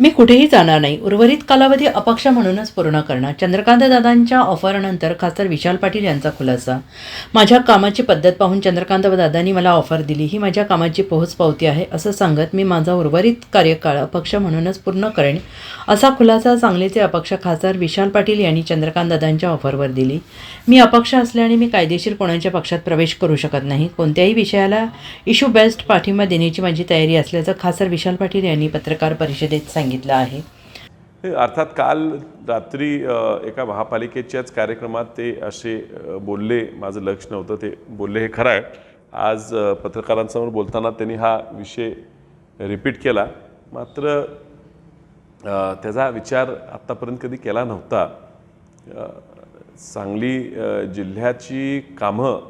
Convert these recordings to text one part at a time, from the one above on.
मी कुठेही जाणार नाही. उर्वरित कालावधी अपक्ष म्हणूनच पूर्ण करणार. चंद्रकांत दादांच्या ऑफरनंतर खासदार विशाल पाटील यांचा खुलासा. माझ्या कामाची पद्धत पाहून चंद्रकांत दादांनी मला ऑफर दिली. ही माझ्या कामाची पोहोच पावती आहे असं सांगत मी माझा उर्वरित कार्यकाळ अपक्ष म्हणूनच पूर्ण करेन असा खुलासा सांगलीचे अपक्ष खासदार विशाल पाटील यांनी चंद्रकांत दादांच्या ऑफरवर दिली. मी अपक्ष असल्याने मी कायदेशीर कोणाच्या पक्षात प्रवेश करू शकत नाही. कोणत्याही विषयाला इशू बेस्ट पाठिंबा देण्याची माझी तयारी असल्याचं खासदार विशाल पाटील यांनी पत्रकार परिषदेत सांगितलं. सांगितलं आहे. अर्थात काल रात्री एका महापालिकेच्याच कार्यक्रमात ते असे बोलले. माझं लक्ष नव्हतं ते बोलले हे खरं आहे. आज पत्रकारांसमोर बोलताना त्यांनी हा विषय रिपीट केला. मात्र त्याचा विचार आत्तापर्यंत कधी केला नव्हता. सांगली जिल्ह्याची कामं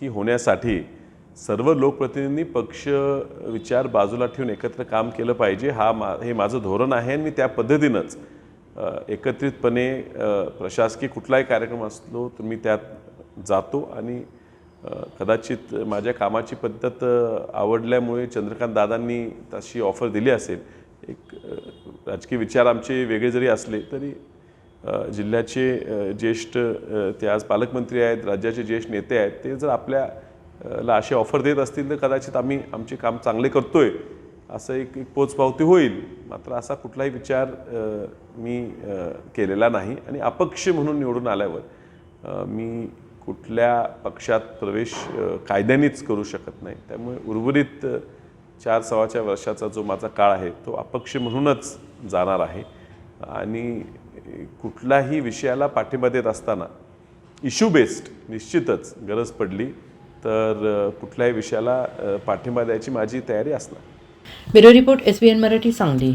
ही होण्यासाठी सर्व लोकप्रतिनिधींनी पक्ष विचार बाजूला ठेवून एकत्र काम केलं पाहिजे. हा मा हे माझं धोरण आहे आणि मी त्या पद्धतीनंच एकत्रितपणे प्रशासकीय कुठलाही कार्यक्रम असलो तर मी त्यात जातो आणि कदाचित माझ्या कामाची पद्धत आवडल्यामुळे चंद्रकांत दादांनी तशी ऑफर दिली असेल. एक राजकीय विचार आमचे वेगळे जरी असले तरी जिल्ह्याचे ज्येष्ठ ते आज पालकमंत्री आहेत राज्याचे ज्येष्ठ नेते आहेत ते जर आपल्या ला अशी ऑफर देत असतील तर कदाचित आम्ही आमचे काम चांगले करतो आहे असं एक एक पोचपावती होईल. मात्र असा कुठलाही विचार मी केलेला नाही. आणि अपक्ष म्हणून निवडून आल्यावर मी कुठल्या पक्षात प्रवेश कायद्यानेच करू शकत नाही. त्यामुळे उर्वरित चार सव्वाच्या वर्षाचा जो माझा काळ आहे तो अपक्ष म्हणूनच जाणार आहे. आणि कुठलाही विषयाला पाठिंबा देत असताना इश्यू बेस्ड निश्चितच गरज पडली. तर कुठल्याही विषयाला पाठिंबा द्यायची माझी तयारी असणार. Bureau report S B N Marathi Sangli.